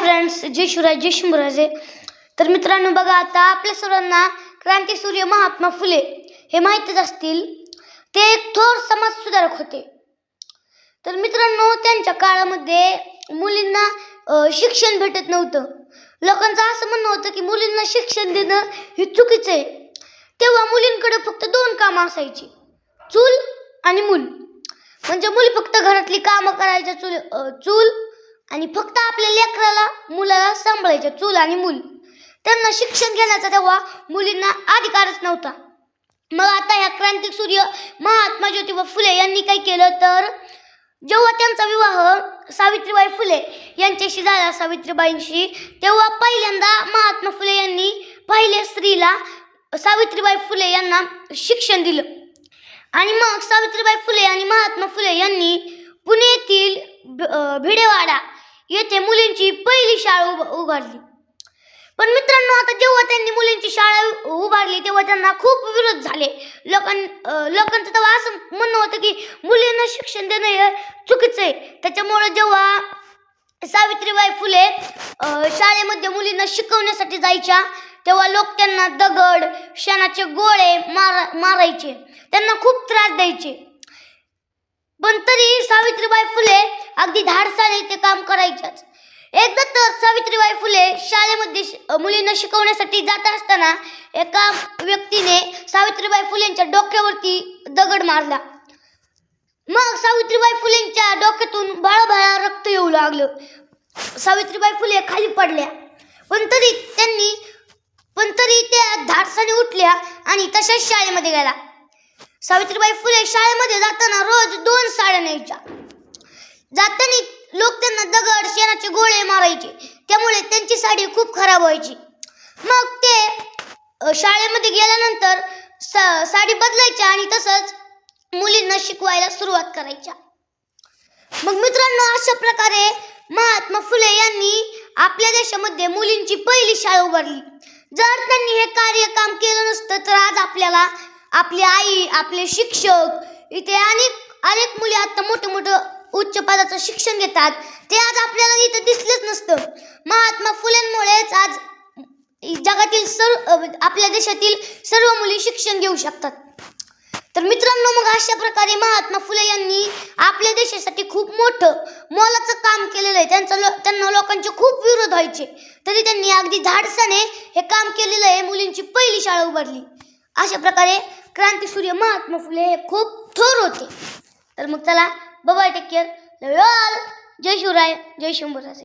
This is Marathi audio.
फ्रेंड्स जय शिवराय जय शिवराजे तर मित्रांनो बघा आता आपल्या सर्वांना क्रांती सूर्य महात्मा फुले हे माहीतच असतील. ते एक थोर समाजसुधारक होते. तर मित्रांनो त्यांच्या काळामध्ये मुलींना शिक्षण भेटत नव्हतं. लोकांचं असं म्हणणं होतं की मुलींना शिक्षण देणं हे चुकीचं आहे. तेव्हा मुलींकडे फक्त दोन कामं असायची चूल आणि मूल. म्हणजे मुली फक्त घरातली कामं करायच्या चूल चूल आणि फक्त आपल्या लेकराला मुलाला सांभाळायचे चूल आणि मूल. त्यांना शिक्षण घेण्याचा तेव्हा मुलींना अधिकारच नव्हता. मग आता ह्या क्रांतिक सूर्य महात्मा ज्योतिबा फुले यांनी काय केलं तर जेव्हा त्यांचा विवाह सावित्रीबाई फुले यांच्याशी झाला सावित्रीबाईंशी तेव्हा पहिल्यांदा महात्मा फुले यांनी पहिल्या स्त्रीला सावित्रीबाई फुले यांना शिक्षण दिलं. आणि मग सावित्रीबाई फुले आणि महात्मा फुले यांनी पुणे येथील भ- भिडेवाडा येथे मुलींची पहिली शाळा उभारली. पण मित्रांनो आता जेव्हा त्यांनी मुलींची शाळा उभारली तेव्हा त्यांना खूप विरोध झाले. लोकां लोकांचं तेव्हा असं म्हणणं होतं की मुलींना शिक्षण देणं हे चुकीचं आहे. त्याच्यामुळं जेव्हा सावित्रीबाई फुले शाळेमध्ये मुलींना शिकवण्यासाठी जायच्या तेव्हा लोक त्यांना दगड शेणाचे गोळे मारा मारायचे. त्यांना खूप त्रास द्यायचे. पण तरी सावित्रीबाई फुले अगदी धाडसाने ते काम करायच्याच. एकदा तर सावित्रीबाई फुले शाळेमध्ये मुलींना शिकवण्यासाठी जात असताना एका व्यक्तीने सावित्रीबाई फुलेंच्या डोक्यावरती दगड मारला. मग सावित्रीबाई फुलेंच्या डोक्यातून बाळाबाळा रक्त येऊ लागलं. सावित्रीबाई फुले खाली पडल्या. पण तरी त्यांनी पण तरी त्या धाडसाने उठल्या आणि तशाच शाळेमध्ये गेला. सावित्रीबाई फुले शाळेमध्ये जाताना रोज दोन साड्या न्यायच्या. जाताना लोक त्यांना दगड शेणाचे गोळे मारायचे. त्यामुळे त्यांची साडी खूप खराब व्हायची. मग ते शाळेमध्ये गेल्यानंतर सा साडी बदलायच्या आणि तसंच मुलींना शिकवायला सुरुवात करायच्या. मग मित्रांनो अशा प्रकारे महात्मा फुले यांनी आपल्या देशामध्ये मुलींची पहिली शाळा उभारली. जर त्यांनी हे कार्य काम केलं नसतं तर आज आपल्याला आपली आई आपले शिक्षक इथे अनेक अनेक मुली आता मोठं मोठं उच्च पदाचं शिक्षण घेतात. ते आज आपल्याला इथं दिसलेच नसतं. महात्मा फुलेंमुळेच आज जगातील सर्व आपल्या देशातील सर्व मुली शिक्षण घेऊ शकतात. तर मित्रांनो मग अशा प्रकारे महात्मा फुले यांनी आपल्या देशासाठी खूप मोठं मोलाचं काम केलेलं आहे. त्यांचं लो त्यांना लोकांचे खूप विरोध व्हायचे. तरी त्यांनी अगदी धाडसाने हे काम केलेलं आहे. मुलींची पहिली शाळा उभारली. अशा प्रकारे क्रांतीसूर्य महात्मा फुले हे खूप थोर होते. तर मग चला बाबा टेक केअर. जय शिवराय. जय शंभूराजे.